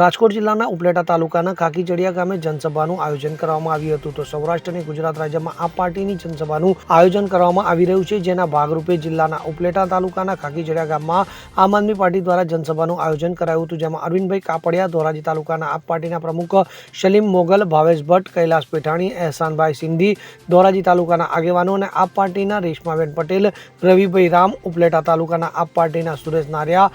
રાજકોટ જિલ્લાના ઉપલેટા તાલુકાના કાકીચડિયા ગામે જનસભાનું આયોજન કરવામાં આવ્યું હતું. તો સૌરાષ્ટ્ર અને ગુજરાત રાજ્યમાં આ પાર્ટીની જનસભાનું આયોજન કરવામાં આવી રહ્યું છે, જેના ભાગરૂપે જિલ્લાના ઉપલેટા તાલુકાના કાકીચડિયા ગામમાં આમ આદમી પાર્ટી દ્વારા જનસભાનું આયોજન કરાયું હતું, જેમાં અરવિંદભાઈ કાપડિયા, ધોરાજી તાલુકાના આપ પાર્ટીના પ્રમુખ સલીમ મોગલ, ભાવેશ ભટ્ટ, કૈલાસ પેઠાણી, એહસાનભાઈ સિંધી, ધોરાજી તાલુકાના આગેવાનો અને આપ પાર્ટીના રેશમાબેન પટેલ, રવિભાઈ રામ, ઉપલેટા તાલુકાના આપ પાર્ટીના સુરેશ નારિયા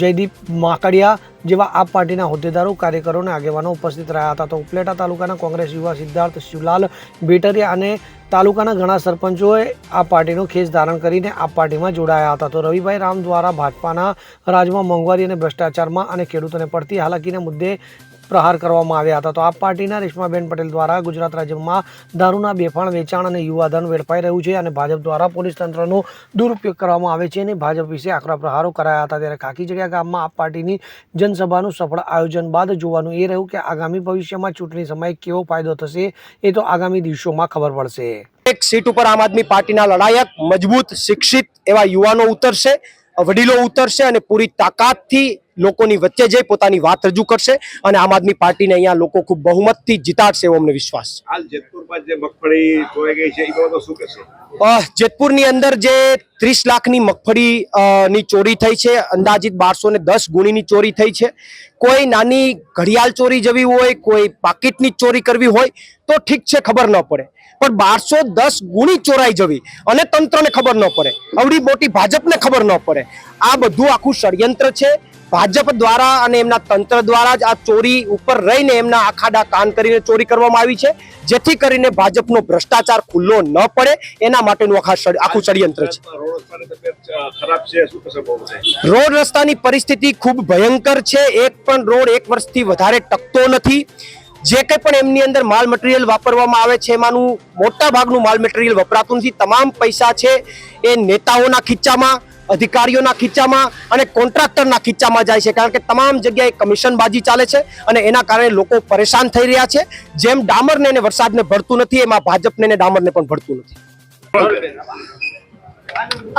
જયદીપ માકડિયા જેવા આપ પાર્ટીના હોદ્દેદારો, કાર્યકરો અને આગેવાનો ઉપસ્થિત રહ્યા હતા. તો ઉપલેટા તાલુકાના કોંગ્રેસ યુવા સિદ્ધાર્થ શિવલાલ બેટરિયા અને તાલુકાના ઘણા સરપંચોએ આ પાર્ટીનો ખેસ ધારણ કરીને આ પાર્ટીમાં જોડાયા હતા. તો રવિભાઈ રામ દ્વારા ભાજપાના રાજમાં મોંઘવારી અને ભ્રષ્ટાચારમાં અને ખેડૂતોને પડતી હાલાકીના મુદ્દે પ્રહાર કરવામાં આવ્યા હતા. તો આપ પાર્ટીના રેશમાબેન પટેલ દ્વારા ગુજરાત રાજ્યમાં દારૂના બેફાણ વેચાણ અને યુવાધન વેડફાઈ રહ્યું છે અને ભાજપ દ્વારા પોલીસ તંત્રનો દુરુપયોગ કરવામાં આવે છે અને ભાજપ વિશે આકરા પ્રહારો કરાયા હતા. ત્યારે કાકીચડિયા ગામમાં આપ પાર્ટીની જનસભાનું સફળ આયોજન બાદ જોવાનું એ રહ્યું કે આગામી ભવિષ્યમાં ચૂંટણી સમયે કેવો ફાયદો થશે એ તો આગામી દિવસોમાં ખબર પડશે. એક સીટ ઉપર આમ આદમી પાર્ટીના લડાયક, મજબૂત, શિક્ષિત એવા યુવાનો ઉતરશે, વડીલો ઉતરશે અને પૂરી તાકાતથી લોકોની વચ્ચે જઈ પોતાની વાત રજૂ કરશે અને આમ આદમી પાર્ટીને અહીંયા લોકો ખૂબ બહુમતથી જીતાડશે એવો અમને વિશ્વાસ છે. હાલ જેતપુરમાં જે મગફળી ચોરાઈ ગઈ છે એ બાબતો શું કહેશો? જેતપુરની અંદર જે ત્રીસ લાખની મગફળી ની ચોરી થઈ છે અંદાજિત બારસો ને દસ ગુણીની ચોરી થઈ છે. કોઈ નાની ઘડિયાળ ચોરી જવી હોય કોઈ પાકીટની ચોરી કરવી હોય તો ઠીક છે ખબર ન પડે. પણ બારસો દસ ગુણી ચોરાઈ જવી અને તંત્રને ખબર ન પડે. અવડી મોટી ભાજપને ખબર ન પડે. આ બધું આખું ષડયંત્ર છે. ભાજપ દ્વારા અને એમના તંત્ર દ્વારા જ આ ચોરી ઉપર રહીને એમના આખાડા કાન કરીને ચોરી કરવામાં આવી છે જેથી કરીને ભાજપનો ભ્રષ્ટાચાર ખુલ્લો ન પડે. એના માટેનું આખા આખું ષડયંત્ર છે. રોડ રસ્તાની પરિસ્થિતિ ખૂબ ભયંકર છે. એક પણ રોડ એક વર્ષથી વધારે ટકતો નથી. જે કંઈ પણ એમની અંદર માલ મટીરિયલ વાપરવામાં આવે છે એમાંનું મોટા ભાગનું માલ મટીરિયલ વપરાતું નથી. તમામ પૈસા છે એ નેતાઓના ખીચામાં અધિકારીઓના ખીચામાં અને કોન્ટ્રાક્ટરના ખીચામાં જાય છે. કારણ કે તમામ જગ્યાએ કમિશનબાજી ચાલે છે અને એના કારણે લોકો પરેશાન થઈ રહ્યા છે. જેમ ડામરને અને વરસાદને ભરતું નથી, એમાં ભાજપને અને ડામરને પણ ભરતું નથી.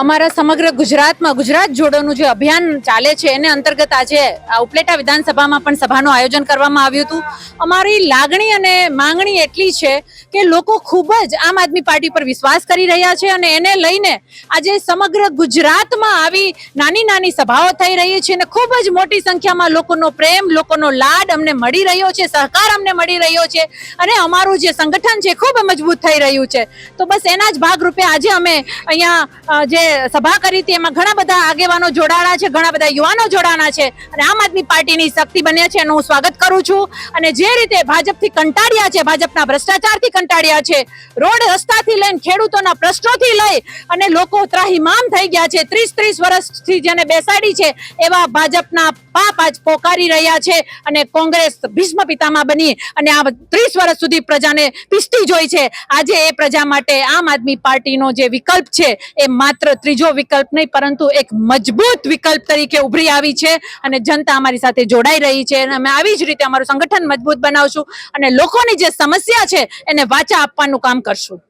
અમારા સમગ્ર ગુજરાતમાં ગુજરાત જોડોનું જે અભિયાન ચાલે છે, એને અંતર્ગત આજે આ ઉપલેટા વિધાનસભામાં પણ સભાનું આયોજન કરવામાં આવ્યું હતું. અમારી લાગણી અને માંગણી એટલી છે કે લોકો ખૂબ જ આમ આદમી પાર્ટી પર વિશ્વાસ કરી રહ્યા છે અને એને લઈને આજે સમગ્ર ગુજરાતમાં આવી નાની નાની સભાઓ થઈ રહી છે અને ખૂબ જ મોટી સંખ્યામાં લોકોનો પ્રેમ, લોકોનો લાડ અમને મળી રહ્યો છે, સહકાર અમને મળી રહ્યો છે અને અમારું જે સંગઠન છે ખૂબ મજબૂત થઈ રહ્યું છે. તો બસ એના જ ભાગરૂપે આજે અમે અહીંયા જે સભા કરી હતી, એમાં ઘણા બધા આગેવાનો જોડાણા છે, ઘણા બધા યુવાનો જોડાણા છે અને આમ આદમી પાર્ટીની શક્તિ બન્યા છે એનું હું સ્વાગત કરું છું. અને જે રીતે ભાજપથી કંટાળ્યા છે, ભાજપના ભ્રષ્ટાચારથી કંટાળ્યા છે, રોડ રસ્તાથી લઈને ખેડૂતોના પ્રશ્નોથી લઈ અને લોકો ત્રાહિમામ થઈ ગયા છે ત્રીસ ત્રીસ વર્ષથી જેને બેસાડી છે, એવા ભાજપના પાપ આજ પોકારી રહ્યા છે અને કોંગ્રેસ ભીષ્મ પિતામાં બની અને આ ત્રીસ વર્ષ સુધી પ્રજાને પીસતી જોઈ છે. આજે એ પ્રજા માટે આમ આદમી પાર્ટીનો જે વિકલ્પ છે, એ માત્ર ત્રીજો વિકલ્પ નહીં પરંતુ એક મજબૂત વિકલ્પ તરીકે ઉભરી આવી છે અને જનતા અમારી સાથે જોડાઈ રહી છે. અને અમે આવી જ રીતે અમારું સંગઠન મજબૂત બનાવશું અને લોકોની જે સમસ્યા છે એને વાચા આપવાનું કામ કરશું.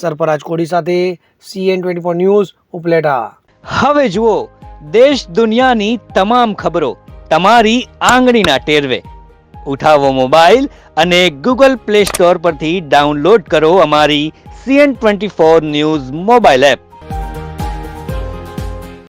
સરપરાજ કોડી સાથે CN twenty four news Upleta. હવે જુઓ દેશ દુનિયાની તમામ ખબરો તમારી આંગળીના ટેરવે. ઉઠાવો મોબાઈલ અને ગૂગલ પ્લે સ્ટોર પરથી ડાઉનલોડ કરો અમારી CN twenty four news mobile app.